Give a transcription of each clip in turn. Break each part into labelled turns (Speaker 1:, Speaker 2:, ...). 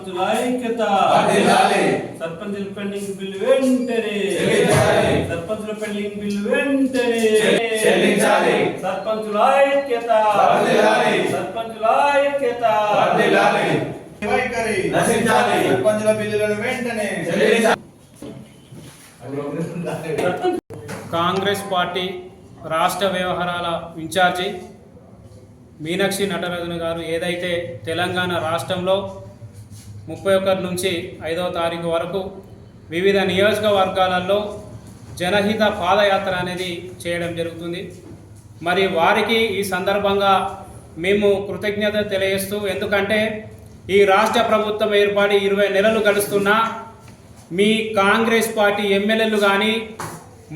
Speaker 1: సర్పంచుల ఐక్యత. సర్పంచుల పెండింగ్ బిల్లు వెంటనే. సర్పంచుల పెండింగ్ బిల్లు వెంటనే. సర్పంచుల ఐక్యత. సర్పంచుల ఐక్యత.
Speaker 2: సర్పంచుల బిల్లులను వెంటనే.
Speaker 3: కాంగ్రెస్ పార్టీ రాష్ట్ర వ్యవహారాల ఇన్ఛార్జి మీనాక్షి నటరాజన్ గారు ఏదైతే తెలంగాణ రాష్ట్రంలో ముప్పై ఒకటి నుంచి ఐదవ తారీఖు వరకు వివిధ నియోజకవర్గాలలో జనహిత పాదయాత్ర అనేది చేయడం జరుగుతుంది. మరి వారికి ఈ సందర్భంగా మేము కృతజ్ఞత తెలియజేస్తూ ఎందుకంటే ఈ రాష్ట్ర ప్రభుత్వం ఏర్పాటు ఇరవై నెలలు గడుస్తున్నా మీ కాంగ్రెస్ పార్టీ ఎమ్మెల్యేలు కానీ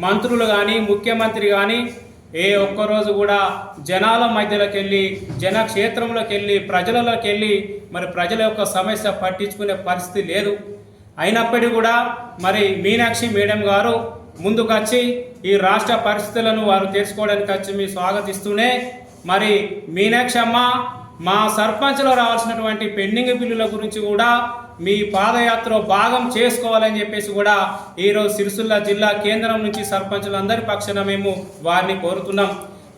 Speaker 3: మంత్రులు కానీ ముఖ్యమంత్రి కానీ ఏ ఒక్కరోజు కూడా జనాల మధ్యలోకి వెళ్ళి జనక్షేత్రంలోకి వెళ్ళి ప్రజలలోకి వెళ్ళి మరి ప్రజల యొక్క సమస్య పట్టించుకునే పరిస్థితి లేదు. అయినప్పటికీ కూడా మరి మీనాక్షి మేడం గారు ముందుకొచ్చి ఈ రాష్ట్ర పరిస్థితులను వారు తెలుసుకోవడానికి వచ్చి మీ స్వాగతిస్తూనే మరి మీనాక్షి అమ్మ మా సర్పంచ్లో రావాల్సినటువంటి పెండింగ్ బిల్లుల గురించి కూడా మీ పాదయాత్ర భాగం చేసుకోవాలని చెప్పేసి కూడా ఈరోజు సిరిసిల్ల జిల్లా కేంద్రం నుంచి సర్పంచులందరి పక్షాన మేము వారిని కోరుతున్నాం.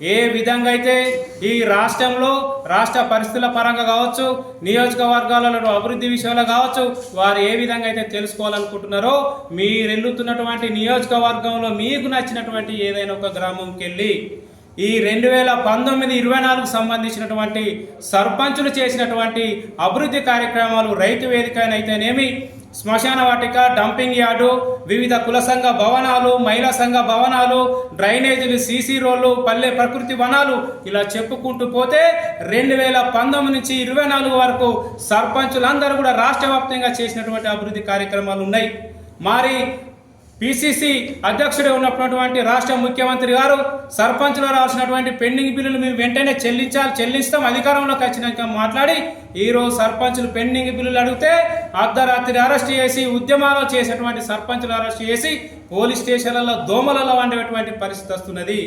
Speaker 3: ఏ విధంగా అయితే ఈ రాష్ట్రంలో రాష్ట్ర పరిస్థితుల పరంగా కావచ్చు నియోజకవర్గాలలో అభివృద్ధి విషయంలో కావచ్చు వారు ఏ విధంగా అయితే తెలుసుకోవాలనుకుంటున్నారో మీరు నియోజకవర్గంలో మీకు నచ్చినటువంటి ఏదైనా ఒక గ్రామంకి వెళ్ళి ఈ రెండు వేల పంతొమ్మిది ఇరవై నాలుగు సంబంధించినటువంటి సర్పంచులు చేసినటువంటి అభివృద్ధి కార్యక్రమాలు రైతు వేదిక అయితేనేమి శ్మశాన వాటిక డంపింగ్ యార్డు వివిధ కుల సంఘ భవనాలు మహిళా సంఘ భవనాలు డ్రైనేజీలు సీసీ రోడ్లు పల్లె ప్రకృతి వనాలు ఇలా చెప్పుకుంటూ పోతే రెండు వేల పంతొమ్మిది నుంచి ఇరవై నాలుగు వరకు సర్పంచులందరూ కూడా రాష్ట్ర వ్యాప్తంగా చేసినటువంటి అభివృద్ధి కార్యక్రమాలు ఉన్నాయి. మరి పిసిసి అధ్యక్షుడు ఉన్నటువంటి రాష్ట్ర ముఖ్యమంత్రి గారు సర్పంచ్లో రావాల్సినటువంటి పెండింగ్ బిల్లులు మేము వెంటనే చెల్లించాలి చెల్లిస్తాం అధికారంలోకి వచ్చినాక మాట్లాడి ఈరోజు సర్పంచులు పెండింగ్ బిల్లులు అడిగితే అర్ధరాత్రి అరెస్ట్ చేసి ఉద్యమాలు చేసేటువంటి సర్పంచులు అరెస్ట్ చేసి పోలీస్ స్టేషన్లలో దోమలలో వండేటువంటి పరిస్థితి వస్తున్నది.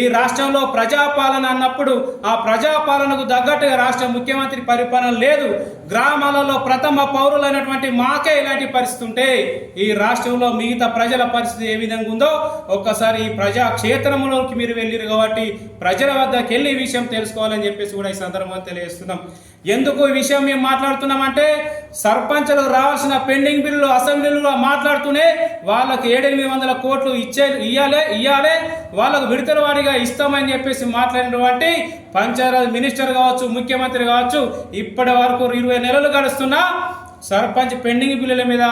Speaker 3: ఈ రాష్ట్రంలో ప్రజాపాలన అన్నప్పుడు ఆ ప్రజాపాలనకు తగ్గట్టుగా రాష్ట్ర ముఖ్యమంత్రి పరిపాలన లేదు. గ్రామాలలో ప్రథమ పౌరులైనటువంటి మాకే ఇలాంటి పరిస్థితి ఉంటే ఈ రాష్ట్రంలో మిగతా ప్రజల పరిస్థితి ఏ విధంగా ఉందో ఒక్కసారి ఈ ప్రజాక్షేత్రంలోకి మీరు వెళ్ళిరు కాబట్టి ప్రజల వద్దకు వెళ్ళి ఈ విషయం తెలుసుకోవాలని చెప్పేసి కూడా ఈ సందర్భంగా తెలియజేస్తున్నాం. ఎందుకు ఈ విషయం మేము మాట్లాడుతున్నామంటే సర్పంచులకు రావాల్సిన పెండింగ్ బిల్లులు అసెంబ్లీలో మాట్లాడుతూనే వాళ్ళకి ఏడెనిమిది వందల కోట్లు ఇచ్చే ఇయ్యాలే ఇయ్యాలే వాళ్ళకు విడతల వాడిగా ఇస్తామని చెప్పేసి మాట్లాడినటువంటి పంచాయతీ మినిస్టర్ కావచ్చు ముఖ్యమంత్రి కావచ్చు ఇప్పటి వరకు ఇరవై నెలలు గడుస్తున్నా సర్పంచ్ పెండింగ్ బిల్లుల మీద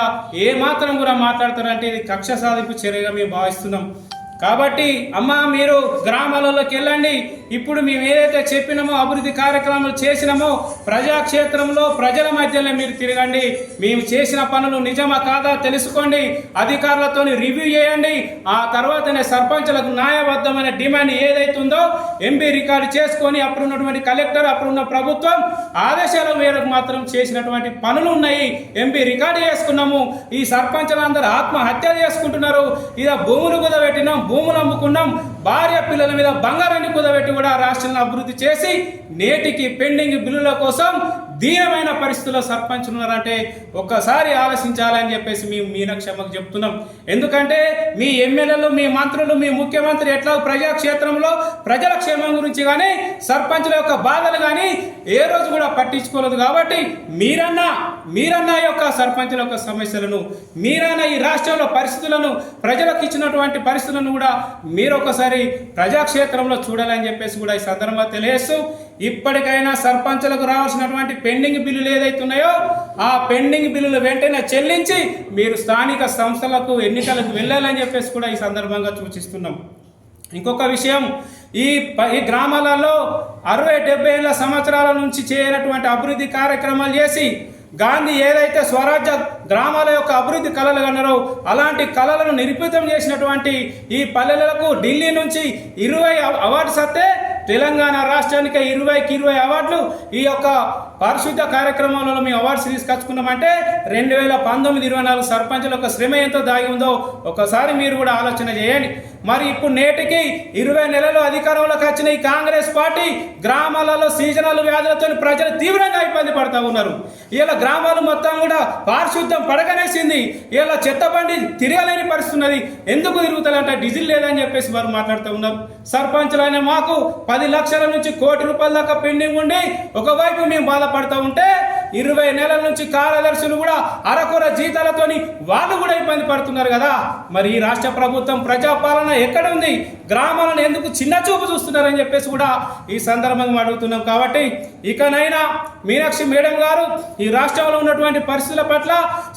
Speaker 3: ఏమాత్రం కూడా మాట్లాడతారంటే ఇది కక్ష సాధింపు చర్యగా మేము భావిస్తున్నాం. కాబట్టి అమ్మ మీరు గ్రామాలలోకి వెళ్ళండి. ఇప్పుడు మేము ఏదైతే చెప్పినామో అభివృద్ధి కార్యక్రమాలు చేసినామో ప్రజాక్షేత్రంలో ప్రజల మధ్యలో మీరు తిరగండి. మేము చేసిన పనులు నిజమా కాదా తెలుసుకోండి. అధికారులతో రివ్యూ చేయండి. ఆ తర్వాతనే సర్పంచులకు న్యాయబద్ధమైన డిమాండ్ ఏదైతుందో ఎంపీ రికార్డు చేసుకొని అప్పుడు ఉన్నటువంటి కలెక్టర్ అప్పుడు ఉన్న ప్రభుత్వం ఆదేశాల మేరకు మాత్రం చేసినటువంటి పనులు ఉన్నాయి. ఎంపీ రికార్డు చేసుకున్నాము. ఈ సర్పంచులందరూ ఆత్మహత్య చేసుకుంటున్నారు. ఇలా భూములు కుదబెట్టినాం భూములు అమ్ముకున్నాం భార్య పిల్లల మీద బంగారాన్ని కుదబెట్టి కూడా రాష్ట్రాన్ని అభివృద్ధి చేసి నేటికి పెండింగ్ బిల్లుల కోసం దీనమైన పరిస్థితుల్లో సర్పంచ్ ఉన్నారంటే ఒక్కసారి ఆలోచించాలని చెప్పేసి మేము మీనక్షమకు చెప్తున్నాం. ఎందుకంటే మీ ఎమ్మెల్యేలు మీ మంత్రులు మీ ముఖ్యమంత్రి ఎట్లా ప్రజాక్షేత్రంలో ప్రజల క్షేమం గురించి కానీ సర్పంచుల యొక్క బాధలు కానీ ఏ రోజు కూడా పట్టించుకోలేదు కాబట్టి మీరన్నా మీరన్నా యొక్క సర్పంచుల యొక్క సమస్యలను మీరన్నా ఈ రాష్ట్రంలో పరిస్థితులను ప్రజలకు ఇచ్చినటువంటి పరిస్థితులను కూడా మీరు ఒకసారి ప్రజాక్షేత్రంలో చూడాలని చెప్పేసి కూడా ఈ సందర్భంగా తెలియజేస్తూ ఇప్పటికైనా సర్పంచులకు రావాల్సినటువంటి పెండింగ్ బిల్లులు ఏదైతే ఉన్నాయో ఆ పెండింగ్ బిల్లులు వెంటనే చెల్లించి మీరు స్థానిక సంస్థలకు ఎన్నికలకు వెళ్ళాలని చెప్పేసి కూడా ఈ సందర్భంగా సూచిస్తున్నాం. ఇంకొక విషయం ఈ ప- ఈ గ్రామాలలో అరవై డెబ్బై ఏళ్ళ సంవత్సరాల నుంచి చేయనటువంటి అభివృద్ధి కార్యక్రమాలు చేసి గాంధీ ఏదైతే స్వరాజ్య గ్రామాల యొక్క అభివృద్ధి కళలు కన్నారో అలాంటి కళలను నిరూపితం చేసినటువంటి ఈ పల్లెలకు ఢిల్లీ నుంచి ఇరవై అవార్డ్స్ అత్తే తెలంగాణ రాష్ట్రానికి ఇరవైకి ఇరవై అవార్డులు ఈ యొక్క పారిశుద్ధ కార్యక్రమాలలో మేము అవార్డ్స్ తీసుకొచ్చుకున్నామంటే రెండు వేల పంతొమ్మిది ఇరవై నాలుగు సర్పంచుల యొక్క శ్రమ ఎంతో దాగి ఉందో ఒకసారి మీరు కూడా ఆలోచన చేయండి. మరి ఇప్పుడు నేటికి ఇరవై నెలలు అధికారంలోకి వచ్చిన ఈ కాంగ్రెస్ పార్టీ గ్రామాలలో సీజనల్ వ్యాధులతో ప్రజలు తీవ్రంగా ఇబ్బంది పడతా ఉన్నారు. ఇలా గ్రామాలు మొత్తం కూడా పారిశుద్ధం పడకనేసింది. ఇలా చెత్త బండి తిరగలేని పరిస్థితి ఉన్నది. ఎందుకు తిరుగుతారంటే డీజిల్ లేదని చెప్పేసి వారు మాట్లాడుతూ ఉన్నారు. సర్పంచులైన మాకు పది లక్షల నుంచి కోటి రూపాయల దాకా పెండింగ్ ఉండి ఒకవైపు మేము బాధపడతా ఉంటే ఇరవై నెలల నుంచి కార్యదర్శులు కూడా అరకొర జీతాలతోని వాళ్ళు కూడా ఇబ్బంది పడుతున్నారు కదా. మరి ఈ రాష్ట్ర ప్రభుత్వం ప్రజాపాలన ఎక్కడ ఉంది? గ్రామాలను ఎందుకు చిన్న చూపు చూస్తున్నారని చెప్పేసి కూడా ఈ సందర్భంగా అడుగుతున్నాం కాబట్టి ఇకనైనా మీనాక్షి మేడం గారు ఈ రాష్ట్రంలో ఉన్నటువంటి పరిస్థితుల పట్ల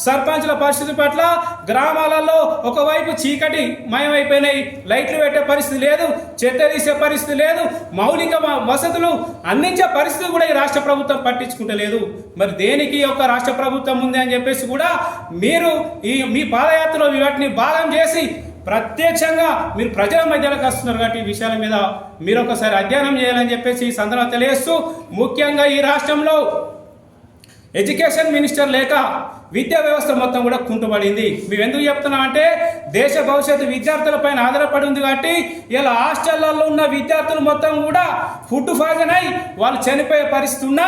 Speaker 3: సర్పంచుల పరిస్థితి పట్ల గ్రామాలలో ఒకవైపు చీకటి మయమైపోయినాయి. లైట్లు పెట్టే పరిస్థితి లేదు చెత్త తీసే పరిస్థితి లేదు మౌలిక వసతులు అందించే పరిస్థితి కూడా ఈ రాష్ట్ర ప్రభుత్వం పట్టించుకుంటలేదు. మరి దేనికి ఒక రాష్ట్ర ప్రభుత్వం ఉంది అని చెప్పేసి కూడా మీరు ఈ మీ పాదయాత్రలో వాటిని భాగం చేసి ప్రత్యక్షంగా మీరు ప్రజల మధ్యలోకి వస్తున్నారు కాబట్టి ఈ విషయాల మీద మీరు ఒకసారి అధ్యయనం చేయాలని చెప్పేసి ఈ సందర్భంగా తెలియజేస్తూ ముఖ్యంగా ఈ రాష్ట్రంలో ఎడ్యుకేషన్ మినిస్టర్ లేక విద్యా వ్యవస్థ మొత్తం కూడా కుంటుపడింది మేము ఎందుకు చెప్తున్నాం అంటే దేశ భవిష్యత్తు విద్యార్థులపైన ఆధారపడి ఉంది కాబట్టి ఇలా హాస్టళ్ళలో ఉన్న విద్యార్థులు మొత్తం కూడా ఫుడ్ పాయిజన్ అయి వాళ్ళు చనిపోయే పరిస్థితి ఉన్నా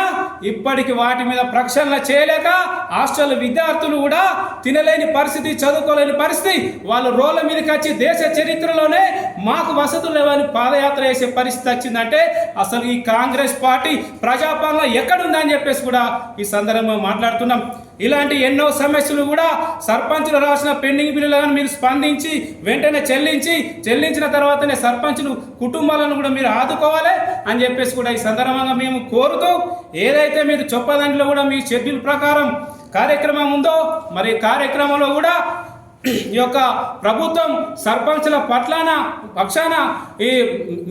Speaker 3: ఇప్పటికి వాటి మీద ప్రక్షాళన చేయలేక హాస్టల్ విద్యార్థులు కూడా తినలేని పరిస్థితి చదువుకోలేని పరిస్థితి వాళ్ళు రోడ్ల మీదకి వచ్చి దేశ చరిత్రలోనే మాకు వసతులు లేవని పాదయాత్ర చేసే పరిస్థితి వచ్చిందంటే అసలు ఈ కాంగ్రెస్ పార్టీ ప్రజాపాలన ఎక్కడుందని చెప్పేసి కూడా ఈ సందర్భంగా మాట్లాడుతున్నాం. ఇలాంటి ఎన్నో సమస్యలు కూడా సర్పంచులు రాసిన పెండింగ్ బిల్లులను మీరు స్పందించి వెంటనే చెల్లించి చెల్లించిన తర్వాతనే సర్పంచులు కుటుంబాలను కూడా మీరు ఆదుకోవాలి అని చెప్పేసి కూడా ఈ సందర్భంగా మేము కోరుతూ ఏదైతే మీరు చొప్పదండిలో కూడా మీ షెడ్యూల్ ప్రకారం కార్యక్రమం ఉందో మరి కార్యక్రమంలో కూడా ఈ యొక్క ప్రభుత్వం సర్పంచుల పట్లన పక్షాన ఈ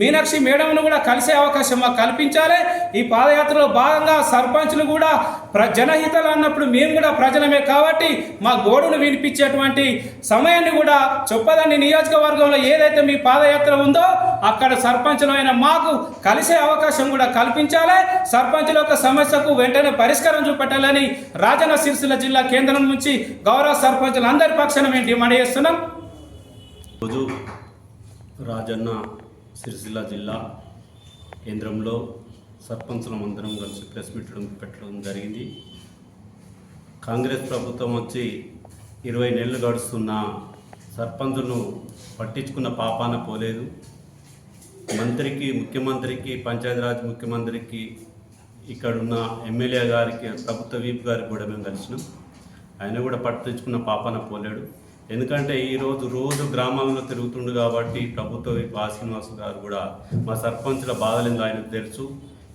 Speaker 3: మీనాక్షి మేడంను కూడా కలిసే అవకాశం మాకు కల్పించాలి. ఈ పాదయాత్రలో భాగంగా సర్పంచులు కూడా ప్ర జనహితలు అన్నప్పుడు మేము కూడా ప్రజలమే కాబట్టి మా గోడును వినిపించేటువంటి సమయాన్ని కూడా చొప్పదండి నియోజకవర్గంలో ఏదైతే మీ పాదయాత్ర ఉందో అక్కడ సర్పంచులైన మాకు కలిసే అవకాశం కూడా కల్పించాలి. సర్పంచుల యొక్క సమస్యకు వెంటనే పరిష్కారం చూపెట్టాలని రాజన్న సిరిసిల్ల జిల్లా కేంద్రం నుంచి గౌరవ సర్పంచులు అందరి పక్షాన మేము డిమాండ్ చేస్తున్నాం.
Speaker 4: రోజు రాజన్న సిరిసిల్ల జిల్లా కేంద్రంలో సర్పంచులం అందరం కలిసి ప్రెస్ మీట్ పెట్టడం జరిగింది. కాంగ్రెస్ ప్రభుత్వం వచ్చి ఇరవై నెలలు గడుస్తున్న సర్పంచును పట్టించుకున్న పాపాన పోలేదు. మంత్రికి ముఖ్యమంత్రికి పంచాయతీరాజ్ ముఖ్యమంత్రికి ఇక్కడున్న ఎమ్మెల్యే గారికి ప్రభుత్వ వీప్ గారికి కూడా మేము కలిసినాం. ఆయన కూడా పట్టించుకున్న పాపాన పోలేడు. ఎందుకంటే ఈరోజు రోజు గ్రామాల్లో తిరుగుతుండు కాబట్టి ప్రభుత్వ వీప్ శ్రీనివాస్ గారు కూడా మా సర్పంచుల బాధలేందో ఆయనకు తెలుసు.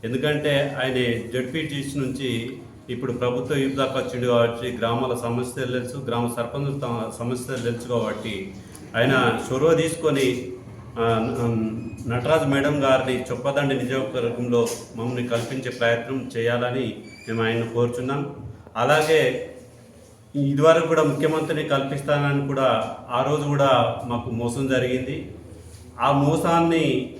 Speaker 4: ఎందుకంటే ఆయన జడ్పీటీసీ నుంచి ఇప్పుడు ప్రభుత్వ వీప్ దాకా వచ్చిండు కాబట్టి గ్రామాల సమస్యలు తెలుసు గ్రామ సర్పంచుల తమ సమస్యలు తెలుసు కాబట్టి ఆయన చొరవ తీసుకొని నటరాజ్ మేడం గారిని చొప్పదండి నియోజకవర్గంలో మమ్మల్ని కల్పించే ప్రయత్నం చేయాలని మేము ఆయన కోరుచున్నాం. అలాగే ఇదివరకు కూడా ముఖ్యమంత్రిని కల్పిస్తానని కూడా ఆ రోజు కూడా మాకు మోసం జరిగింది. ఆ మోసాన్ని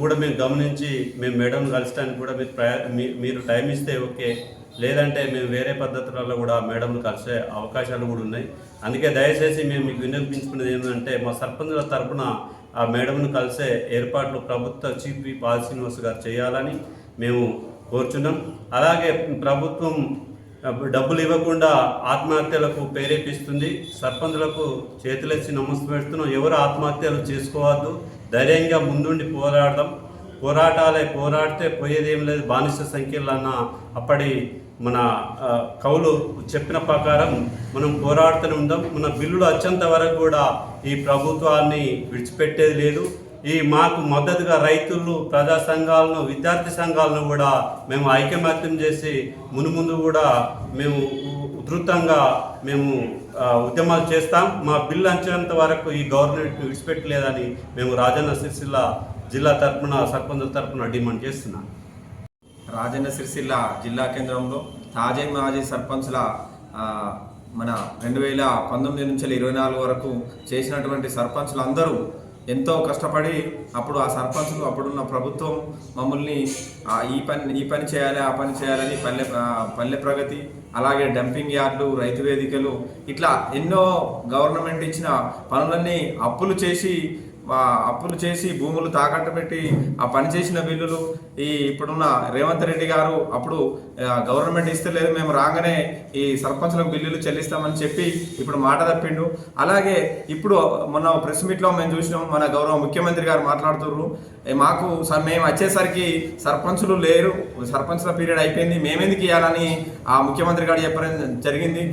Speaker 4: కూడా మేము గమనించి మేము మేడం కలచడానికి కూడా మీరు ప్రయా మీ- మీరు టైం ఇస్తే ఓకే. లేదంటే మేము వేరే పద్ధతులలో కూడా మేడంను కలిసే అవకాశాలు కూడా ఉన్నాయి. అందుకే దయచేసి మేము మీకు వినియోగించుకునేది ఏంటంటే మా సర్పంచుల తరపున ఆ మేడంను కలిసే ఏర్పాట్లు ప్రభుత్వ చీఫ్ విప్ ఆర్ శ్రీనివాస్ గారు చేయాలని మేము కోరుచున్నాం. అలాగే ప్రభుత్వం డబ్బులు ఇవ్వకుండా ఆత్మహత్యలకు ప్రేరేపిస్తుంది. సర్పంచులకు చేతులెచ్చి నమస్తే పెడుతున్నాం. ఎవరు ఆత్మహత్యలు చేసుకోవద్దు. ధైర్యంగా ముందుండి పోరాడదాం. పోరాటాలే పోరాడితే పోయేదేం లేదు. బానిస సంఖ్యలు అన్న అప్పటి మన కవులు చెప్పిన ప్రకారం మనం పోరాడుతూనే ఉందాం. మన బిల్లులు వచ్చేంత వరకు కూడా ఈ ప్రభుత్వాన్ని విడిచిపెట్టేది లేదు. ఈ మాకు మద్దతుగా రైతులు ప్రజా సంఘాలను విద్యార్థి సంఘాలను కూడా మేము ఐకమత్యం చేసి మునుముందు కూడా మేము ఉ- ఉధృతంగా మేము ఉద్యమాలు చేస్తాం. మా బిల్లు అంచేంత వరకు ఈ గవర్నమెంట్ విడిచిపెట్టలేదని మేము రాజన్న సిరిసిల్ల జిల్లా తరపున సర్పంచుల తరపున డిమాండ్ చేస్తున్నాం.
Speaker 5: రాజన్న సిరిసిల్ల జిల్లా కేంద్రంలో తాజా మాజీ సర్పంచ్ల మన రెండు వేల పంతొమ్మిది నుంచి ఇరవై నాలుగు వరకు చేసినటువంటి సర్పంచ్లు అందరూ ఎంతో కష్టపడి అప్పుడు ఆ సర్పంచ్లు అప్పుడున్న ప్రభుత్వం మమ్మల్ని ఈ పని ఈ పని చేయాలి ఆ పని చేయాలని పల్లె పల్లె ప్రగతి అలాగే డంపింగ్ యార్డులు రైతు వేదికలు ఇట్లా ఎన్నో గవర్నమెంట్ ఇచ్చిన పనులన్నీ అప్పులు చేసి అప్పులు చేసి భూములు తాకట్టు పెట్టి ఆ పని చేసిన బిల్లులు ఈ ఇప్పుడున్న రేవంత్ రెడ్డి గారు అప్పుడు గవర్నమెంట్ ఇస్తే లేదు మేము రాగానే ఈ సర్పంచ్లకు బిల్లులు చెల్లిస్తామని చెప్పి ఇప్పుడు మాట తప్పిండు. అలాగే ఇప్పుడు మొన్న ప్రెస్ మీట్లో మేము చూసినాం మన గౌరవ ముఖ్యమంత్రి గారు మాట్లాడుతున్నారు మాకు స- మేము వచ్చేసరికి సర్పంచులు లేరు సర్పంచ్ల పీరియడ్ అయిపోయింది మేమెందుకు ఇవ్వాలని ఆ ముఖ్యమంత్రి గారు చెప్పడం జరిగింది.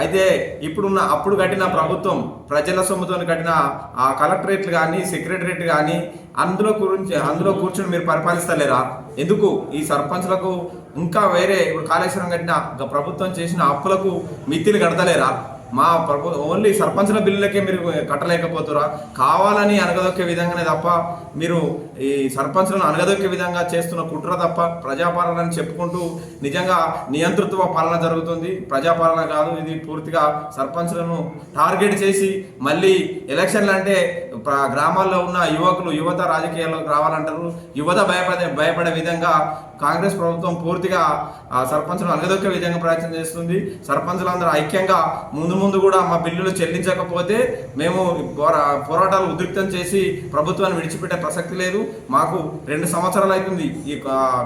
Speaker 5: అయితే ఇప్పుడున్న అప్పుడు కట్టిన ప్రభుత్వం ప్రజల సొమ్ముతో కట్టిన ఆ కలెక్టరేట్లు కానీ సెక్రటరేట్ కానీ అందులో గురించి అందులో కూర్చొని మీరు పరిపాలిస్తలేరా? ఎందుకు? ఈ సర్పంచ్లకు ఇంకా వేరే ఇప్పుడు కాళేశ్వరం కట్టిన ప్రభుత్వం చేసిన అప్పులకు మిత్తిలు కడతలేరా? మా ప్రభు ఓన్లీ సర్పంచ్ల బిల్లులకే మీరు కట్టలేకపోతురా. కావాలని అనగదొక్కే విధంగానే తప్ప మీరు ఈ సర్పంచ్లను అనగదొక్కే విధంగా చేస్తున్న కుట్ర తప్ప ప్రజాపాలన అని చెప్పుకుంటూ నిజంగా నియంతృత్వ పాలన జరుగుతుంది. ప్రజాపాలన కాదు ఇది పూర్తిగా సర్పంచ్లను టార్గెట్ చేసి మళ్ళీ ఎలక్షన్లు అంటే గ్రామాల్లో ఉన్న యువకులు యువత రాజకీయాల్లోకి రావాలంటారు. యువత భయపడే భయపడే విధంగా కాంగ్రెస్ ప్రభుత్వం పూర్తిగా సర్పంచులను అనగదొక్కే విధంగా ప్రయత్నం చేస్తుంది. సర్పంచులందరూ ఐక్యంగా ముందు ముందు కూడా మా బిల్లులు చెల్లించకపోతే మేము పోరా పోరాటాలు ఉద్రిక్తం చేసి ప్రభుత్వాన్ని విడిచిపెట్టే ప్రసక్తి లేదు. మాకు రెండు సంవత్సరాలు అవుతుంది ఈ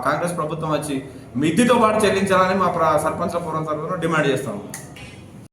Speaker 5: కాంగ్రెస్ ప్రభుత్వం వచ్చి మిద్దితో పాటు చెల్లించాలని మా ప్ర- సర్పంచ్ల పూర్వం తరఫున డిమాండ్ చేస్తాము.